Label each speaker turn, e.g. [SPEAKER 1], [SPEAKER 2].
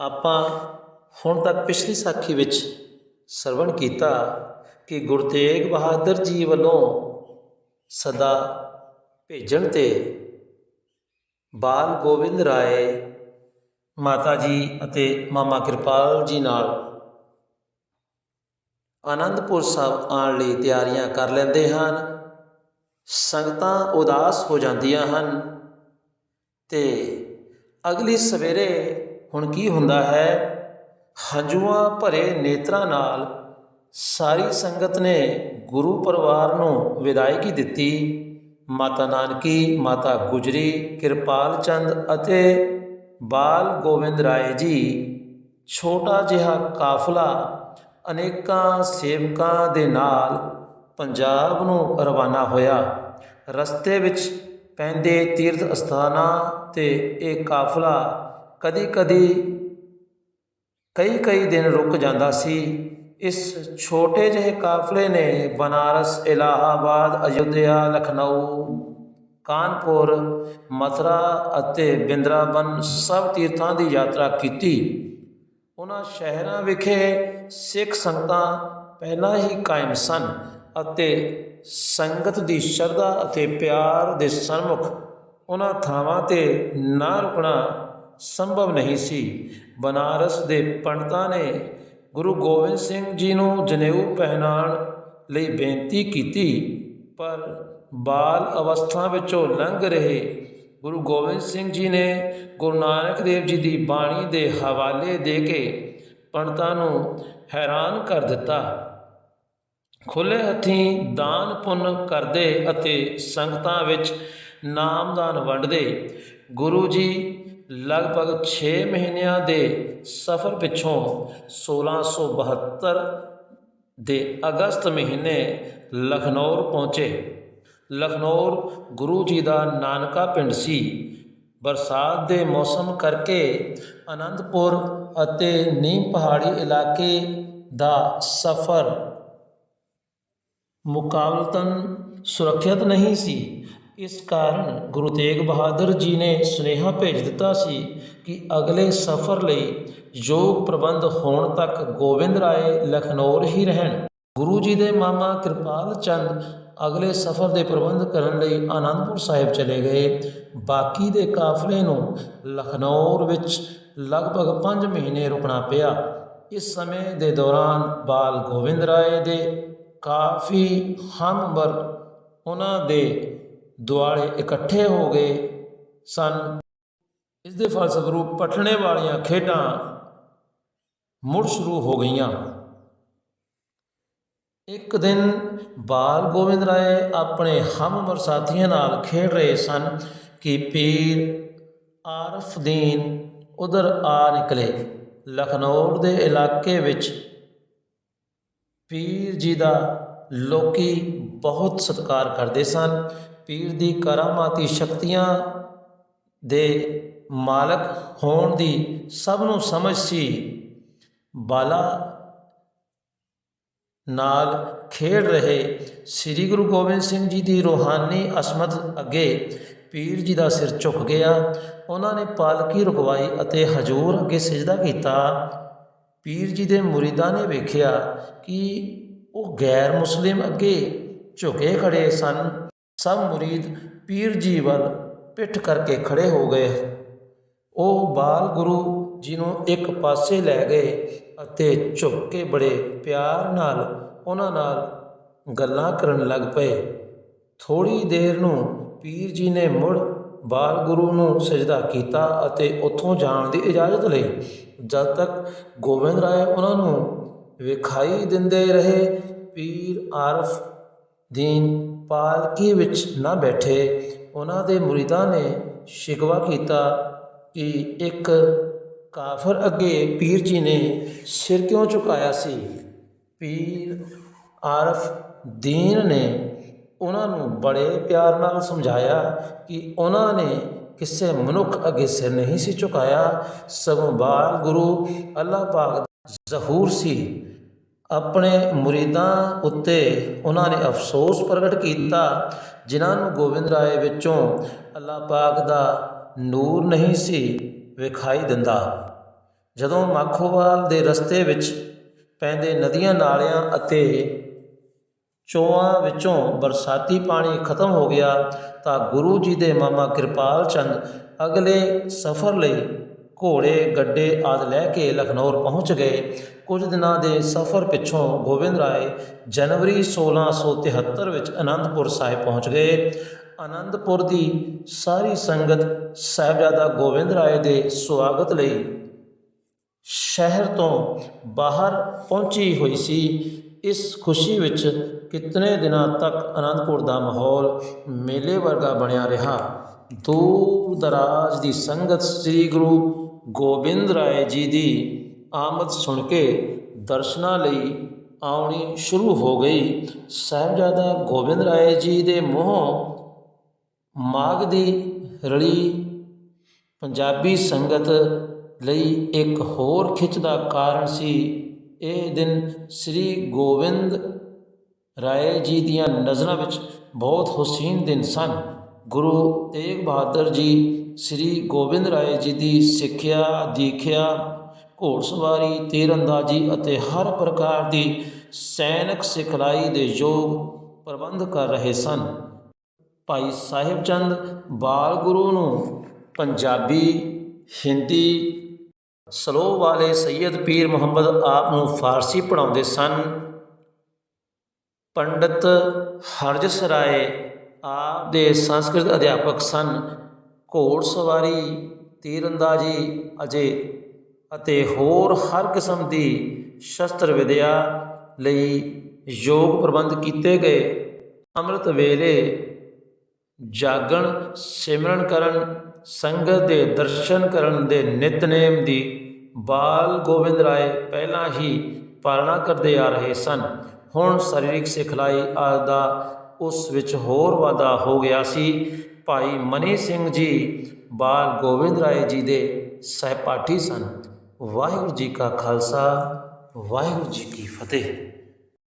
[SPEAKER 1] ਆਪਾਂ ਹੁਣ ਤੱਕ ਪਿਛਲੀ ਸਾਖੀ ਵਿੱਚ ਸਰਵਣ ਕੀਤਾ ਕਿ ਗੁਰੂ ਤੇਗ ਬਹਾਦਰ ਜੀ ਵੱਲੋਂ ਸਦਾ ਭੇਜਣ ਤੇ ਬਾਲ ਗੋਬਿੰਦ ਰਾਏ ਮਾਤਾ ਜੀ ਅਤੇ ਮਾਮਾ ਕਿਰਪਾਲ ਜੀ ਨਾਲ ਆਨੰਦਪੁਰ ਸਾਹਿਬ ਆਉਣ ਲਈ ਤਿਆਰੀਆਂ ਕਰ ਲੈਂਦੇ ਹਨ। ਸੰਗਤਾਂ ਉਦਾਸ ਹੋ ਜਾਂਦੀਆਂ ਹਨ ਤੇ ਅਗਲੀ ਸਵੇਰੇ ਹੁਣ ਕੀ ਹੁੰਦਾ ਹੈ? ਹੰਝੂਆਂ ਭਰੇ ਨੇਤਰਾਂ ਨਾਲ ਸਾਰੀ ਸੰਗਤ ਨੇ ਗੁਰੂ ਪਰਿਵਾਰ ਨੂੰ ਵਿਦਾਇਗੀ ਦਿੱਤੀ। ਮਾਤਾ ਨਾਨਕੀ, ਮਾਤਾ ਗੁਜਰੀ, ਕਿਰਪਾਲ ਚੰਦ ਅਤੇ ਬਾਲ ਗੋਬਿੰਦ ਰਾਏ ਜੀ, ਛੋਟਾ ਜਿਹਾ ਕਾਫਲਾ ਅਨੇਕਾਂ ਸੇਵਕਾਂ ਦੇ ਨਾਲ ਪੰਜਾਬ ਨੂੰ ਰਵਾਨਾ ਹੋਇਆ। ਰਸਤੇ ਵਿੱਚ ਪੈਂਦੇ ਤੀਰਥ ਅਸਥਾਨਾਂ ਤੇ ਇਹ ਕਾਫਲਾ ਕਦੀ-ਕਦੀ ਕਈ-ਕਈ ਦਿਨ ਰੁਕ ਜਾਂਦਾ ਸੀ। ਇਸ ਛੋਟੇ ਜਿਹੇ ਕਾਫਲੇ ਨੇ ਬਨਾਰਸ, ਇਲਾਹਾਬਾਦ, ਅਯੁੱਧਿਆ, ਲਖਨਊ, ਕਾਨਪੁਰ, ਮਥੁਰਾ ਅਤੇ ਬਿੰਦਰਾਬਨ ਸਭ ਤੀਰਥਾਂ ਦੀ ਯਾਤਰਾ ਕੀਤੀ। ਉਹਨਾਂ ਸ਼ਹਿਰਾਂ ਵਿਖੇ ਸਿੱਖ ਸੰਗਤਾਂ ਪਹਿਲਾਂ ਹੀ ਕਾਇਮ ਸਨ ਅਤੇ ਸੰਗਤ ਦੀ ਸ਼ਰਧਾ ਅਤੇ ਪਿਆਰ ਦੇ ਸਨਮੁਖ ਉਹਨਾਂ ਥਾਵਾਂ ਤੇ ਨਾ ਰੁਕਣਾ ਸੰਭਵ ਨਹੀਂ ਸੀ। ਬਨਾਰਸ ਦੇ ਪੰਡਤਾਂ ਨੇ ਗੁਰੂ ਗੋਬਿੰਦ ਸਿੰਘ ਜੀ ਨੂੰ ਜਨੇਊ ਪਹਿਨਾਉਣ ਲਈ ਬੇਨਤੀ ਕੀਤੀ, ਪਰ ਬਾਲ ਅਵਸਥਾ ਵਿੱਚੋਂ ਲੰਘ ਰਹੇ ਗੁਰੂ ਗੋਬਿੰਦ ਸਿੰਘ ਜੀ ਨੇ ਗੁਰੂ ਨਾਨਕ ਦੇਵ ਜੀ ਦੀ ਬਾਣੀ ਦੇ ਹਵਾਲੇ ਦੇ ਕੇ ਪੰਡਤਾਂ ਨੂੰ ਹੈਰਾਨ ਕਰ ਦਿੱਤਾ। ਖੁੱਲੇ ਹੱਥੀਂ ਦਾਨ ਪੁੰਨ ਕਰਦੇ ਅਤੇ ਸੰਗਤਾਂ ਵਿੱਚ ਨਾਮਦਾਨ ਵੰਡਦੇ ਗੁਰੂ ਜੀ ਲਗਭਗ 6 ਮਹੀਨਿਆਂ ਦੇ ਸਫ਼ਰ ਪਿੱਛੋਂ 1672 ਦੇ ਅਗਸਤ ਮਹੀਨੇ ਲਖਨੌਰ ਪਹੁੰਚੇ। ਲਖਨੌਰ ਗੁਰੂ ਜੀ ਦਾ ਨਾਨਕਾ ਪਿੰਡ ਸੀ। ਬਰਸਾਤ ਦੇ ਮੌਸਮ ਕਰਕੇ ਆਨੰਦਪੁਰ ਅਤੇ ਨੀਮ ਪਹਾੜੀ ਇਲਾਕੇ ਦਾ ਸਫ਼ਰ ਮੁਕਾਬਲਤਨ ਸੁਰੱਖਿਅਤ ਨਹੀਂ ਸੀ। ਇਸ ਕਾਰਨ ਗੁਰੂ ਤੇਗ ਬਹਾਦਰ ਜੀ ਨੇ ਸੁਨੇਹਾ ਭੇਜ ਦਿੱਤਾ ਸੀ ਕਿ ਅਗਲੇ ਸਫ਼ਰ ਲਈ ਯੋਗ ਪ੍ਰਬੰਧ ਹੋਣ ਤੱਕ ਗੋਬਿੰਦ ਰਾਏ ਲਖਨੌਰ ਹੀ ਰਹਿਣ। ਗੁਰੂ ਜੀ ਦੇ ਮਾਮਾ ਕਿਰਪਾਲ ਚੰਦ ਅਗਲੇ ਸਫ਼ਰ ਦੇ ਪ੍ਰਬੰਧ ਕਰਨ ਲਈ ਆਨੰਦਪੁਰ ਸਾਹਿਬ ਚਲੇ ਗਏ। ਬਾਕੀ ਦੇ ਕਾਫਲੇ ਨੂੰ ਲਖਨੌਰ ਵਿੱਚ ਲਗਭਗ 5 ਮਹੀਨੇ ਰੁਕਣਾ ਪਿਆ। ਇਸ ਸਮੇਂ ਦੇ ਦੌਰਾਨ ਬਾਲ ਗੋਬਿੰਦ ਰਾਏ ਦੇ ਕਾਫੀ ਹਮਬਰ ਉਹਨਾਂ ਦੇ ਦੁਆਲੇ ਇਕੱਠੇ ਹੋ ਗਏ ਸਨ। ਇਸ ਦੇ ਫਲਸਰੂਪ ਪਠਣੇ ਵਾਲੀਆਂ ਖੇਡਾਂ ਮੁੜ ਸ਼ੁਰੂ ਹੋ ਗਈਆਂ। ਇੱਕ ਦਿਨ ਬਾਲ ਗੋਬਿੰਦ ਰਾਏ ਆਪਣੇ ਹਮਬਰ ਸਾਥੀਆਂ ਨਾਲ ਖੇਡ ਰਹੇ ਸਨ ਕਿ ਪੀਰ ਆਰਫਦੀਨ ਉਧਰ ਆ ਨਿਕਲੇ। ਲਖਨੌਰ ਦੇ ਇਲਾਕੇ ਵਿੱਚ ਪੀਰ ਜੀ ਦਾ ਲੋਕੀ ਬਹੁਤ ਸਤਿਕਾਰ ਕਰਦੇ ਸਨ। ਪੀਰ ਦੀ ਕਰਾਮਾਤੀ ਸ਼ਕਤੀਆਂ ਦੇ ਮਾਲਕ ਹੋਣ ਦੀ ਸਭ ਨੂੰ ਸਮਝ ਸੀ। ਬਾਲਾ ਨਾਲ ਖੇਡ ਰਹੇ ਸ੍ਰੀ ਗੁਰੂ ਗੋਬਿੰਦ ਸਿੰਘ ਜੀ ਦੀ ਰੋਹਾਨੀ ਅਸਮਤ ਅੱਗੇ ਪੀਰ ਜੀ ਦਾ ਸਿਰ ਝੁਕ ਗਿਆ। ਉਹਨਾਂ ਨੇ ਪਾਲਕੀ ਰੁਕਵਾਈ ਅਤੇ ਹਜੂਰ ਅੱਗੇ ਸਜਦਾ ਕੀਤਾ। ਪੀਰ ਜੀ ਦੇ ਮੁਰੀਦਾਂ ਨੇ ਵੇਖਿਆ ਕਿ ਉਹ ਗੈਰ ਮੁਸਲਿਮ ਅੱਗੇ ਝੁਕੇ ਖੜੇ ਸਨ। ਸਭ ਮੁਰੀਦ ਪੀਰ ਜੀ ਵੱਲ ਪਿੱਠ ਕਰਕੇ ਖੜੇ ਹੋ ਗਏ। ਉਹ ਬਾਲ ਗੁਰੂ ਜੀ ਨੂੰ ਇੱਕ ਪਾਸੇ ਲੈ ਗਏ ਅਤੇ ਝੁਕ ਕੇ ਬੜੇ ਪਿਆਰ ਨਾਲ ਉਹਨਾਂ ਨਾਲ ਗੱਲਾਂ ਕਰਨ ਲੱਗ ਪਏ। ਥੋੜੀ ਦੇਰ ਨੂੰ ਪੀਰ ਜੀ ਨੇ ਮੁੜ ਬਾਲ ਗੁਰੂ ਨੂੰ ਸਜਦਾ ਕੀਤਾ ਅਤੇ ਉੱਥੋਂ ਜਾਣ ਦੀ ਇਜਾਜ਼ਤ ਲਈ। ਜਦ ਤੱਕ ਗੋਬਿੰਦ ਰਾਏ ਉਹਨਾਂ ਨੂੰ ਵਿਖਾਈ ਦਿੰਦੇ ਰਹੇ, ਪੀਰ ਆਰਫ ਦੀਨ ਪਾਲਕੀ ਵਿੱਚ ਨਾ ਬੈਠੇ ਉਹਨਾਂ ਦੇ ਮੁਰੀਦਾਂ ਨੇ ਸ਼ਿਕਵਾ ਕੀਤਾ ਕਿ ਇੱਕ ਕਾਫਰ ਅੱਗੇ ਪੀਰ ਜੀ ਨੇ ਸਿਰ ਕਿਉਂ ਝੁਕਾਇਆ ਸੀ? ਪੀਰ ਆਰਫ ਦੀਨ ਨੇ ਉਹਨਾਂ ਨੂੰ ਬੜੇ ਪਿਆਰ ਨਾਲ ਸਮਝਾਇਆ ਕਿ ਉਹਨਾਂ ਨੇ ਕਿਸੇ ਮਨੁੱਖ ਅੱਗੇ ਸਿਰ ਨਹੀਂ ਸੀ ਝੁਕਾਇਆ। ਸਗੋਂ ਬਾਲ ਗੁਰੂ ਅੱਲਾਹ ਪਾਕ ਜ਼ਹੂਰ ਸੀ। ਆਪਣੇ ਮੁਰੀਦਾਂ ਉੱਤੇ ਉਹਨਾਂ ਨੇ ਅਫਸੋਸ ਪ੍ਰਗਟ ਕੀਤਾ, ਜਿਨ੍ਹਾਂ ਨੂੰ ਗੋਬਿੰਦ ਰਾਏ ਵਿੱਚੋਂ ਅੱਲਾਹ ਪਾਕ ਦਾ ਨੂਰ ਨਹੀਂ ਸੀ ਵਿਖਾਈ ਦਿੰਦਾ। ਜਦੋਂ ਮਾਖੋਵਾਲ ਦੇ ਰਸਤੇ ਵਿੱਚ ਪੈਂਦੇ ਨਦੀਆਂ ਨਾਲਿਆਂ ਅਤੇ ਚੋਆਂ ਵਿੱਚੋਂ ਬਰਸਾਤੀ ਪਾਣੀ ਖਤਮ ਹੋ ਗਿਆ ਤਾਂ ਗੁਰੂ ਜੀ ਦੇ ਮਾਮਾ ਕਿਰਪਾਲ ਚੰਦ ਅਗਲੇ ਸਫ਼ਰ ਲਈ ਘੋੜੇ, ਗੱਡੇ ਆਦਿ ਲੈ ਕੇ ਲਖਨੌਰ ਪਹੁੰਚ ਗਏ। ਕੁਝ ਦਿਨਾਂ ਦੇ ਸਫ਼ਰ ਪਿੱਛੋਂ ਗੋਬਿੰਦ ਰਾਏ ਜਨਵਰੀ 1673 ਵਿੱਚ ਅਨੰਦਪੁਰ ਸਾਹਿਬ ਪਹੁੰਚ ਗਏ। ਅਨੰਦਪੁਰ ਦੀ ਸਾਰੀ ਸੰਗਤ ਸਾਹਿਬਜ਼ਾਦਾ ਗੋਬਿੰਦ ਰਾਏ ਦੇ ਸਵਾਗਤ ਲਈ ਸ਼ਹਿਰ ਤੋਂ ਬਾਹਰ ਪਹੁੰਚੀ ਹੋਈ ਸੀ। ਇਸ ਖੁਸ਼ੀ ਵਿੱਚ ਕਿਤਨੇ ਦਿਨਾਂ ਤੱਕ ਅਨੰਦਪੁਰ ਦਾ ਮਾਹੌਲ ਮੇਲੇ ਵਰਗਾ ਬਣਿਆ ਰਿਹਾ। ਦੂਰ ਦਰਾਜ ਦੀ ਸੰਗਤ ਸ੍ਰੀ ਗੁਰੂ ਗੋਬਿੰਦ ਰਾਏ ਜੀ ਦੀ ਆਮਦ ਸੁਣ ਕੇ ਦਰਸ਼ਨਾਂ ਲਈ ਆਉਣੀ ਸ਼ੁਰੂ ਹੋ ਗਈ। ਸਾਹਿਬਜ਼ਾਦਾ ਗੋਬਿੰਦ ਰਾਏ ਜੀ ਦੇ ਮੂੰਹੋਂ ਮਾਘ ਦੀ ਰਲੀ ਪੰਜਾਬੀ ਸੰਗਤ ਲਈ ਇੱਕ ਹੋਰ ਖਿੱਚ ਦਾ ਕਾਰਨ ਸੀ। ਇਹ ਦਿਨ ਸ੍ਰੀ ਗੋਬਿੰਦ ਰਾਏ ਜੀ ਦੀਆਂ ਨਜ਼ਰਾਂ ਵਿੱਚ ਬਹੁਤ ਹੁਸੀਨ ਦਿਨ ਸਨ। ਗੁਰੂ ਤੇਗ ਬਹਾਦਰ ਜੀ, ਸ੍ਰੀ ਗੋਬਿੰਦ ਰਾਏ ਜੀ ਦੀ ਸਿੱਖਿਆ, ਦੀਖਿਆ ਘੋੜਸਵਾਰੀ ਤੀਰਅੰਦਾਜ਼ੀ ਅਤੇ ਹਰ ਪ੍ਰਕਾਰ ਦੀ ਸੈਨਿਕ ਸਿਖਲਾਈ ਦੇ ਯੋਗ ਪ੍ਰਬੰਧ ਕਰ ਰਹੇ ਸਨ। ਭਾਈ ਸਾਹਿਬ ਚੰਦ ਬਾਲ ਗੁਰੂ ਨੂੰ ਪੰਜਾਬੀ, ਹਿੰਦੀ ਸਲੋ ਵਾਲੇ ਸੈਯਦ ਪੀਰ ਮੁਹੰਮਦ ਆਪ ਨੂੰ ਫਾਰਸੀ ਪੜ੍ਹਾਉਂਦੇ ਸਨ। ਪੰਡਤ ਹਰਜਸ ਰਾਏ ਆਪ ਦੇ ਸੰਸਕ੍ਰਿਤ ਅਧਿਆਪਕ ਸਨ। ਘੋੜ ਸਵਾਰੀ, ਤੀਰਅੰਦਾਜ਼ੀ ਅਜੇ ਅਤੇ ਹੋਰ ਹਰ ਕਿਸਮ ਦੀ ਸ਼ਸਤਰ ਵਿਦਿਆ ਲਈ ਯੋਗ ਪ੍ਰਬੰਧ ਕੀਤੇ ਗਏ। ਅੰਮ੍ਰਿਤ ਵੇਲੇ ਜਾਗਣ, ਸਿਮਰਨ ਕਰਨ, ਸੰਗਤ ਦੇ ਦਰਸ਼ਨ ਕਰਨ ਦੇ ਨਿਤਨੇਮ ਦੀ ਬਾਲ ਗੋਬਿੰਦ ਰਾਏ ਪਹਿਲਾਂ ਹੀ ਪਾਲਣਾ ਕਰਦੇ ਆ ਰਹੇ ਸਨ। ਹੁਣ ਸਰੀਰਕ ਸਿਖਲਾਈ ਆਦਿ ਦਾ ਉਸ ਵਿੱਚ ਹੋਰ ਵਾਧਾ ਹੋ ਗਿਆ ਸੀ। ਭਾਈ ਮਨੀ ਸਿੰਘ ਜੀ, ਬਾਲ ਗੋਬਿੰਦ ਰਾਏ ਜੀ ਦੇ ਸਹਿਪਾਠੀ ਸਨ। ਵਾਹਿਗੁਰੂ ਜੀ ਕਾ ਖਾਲਸਾ, ਵਾਹਿਗੁਰੂ ਜੀ ਕੀ ਫਤਿਹ।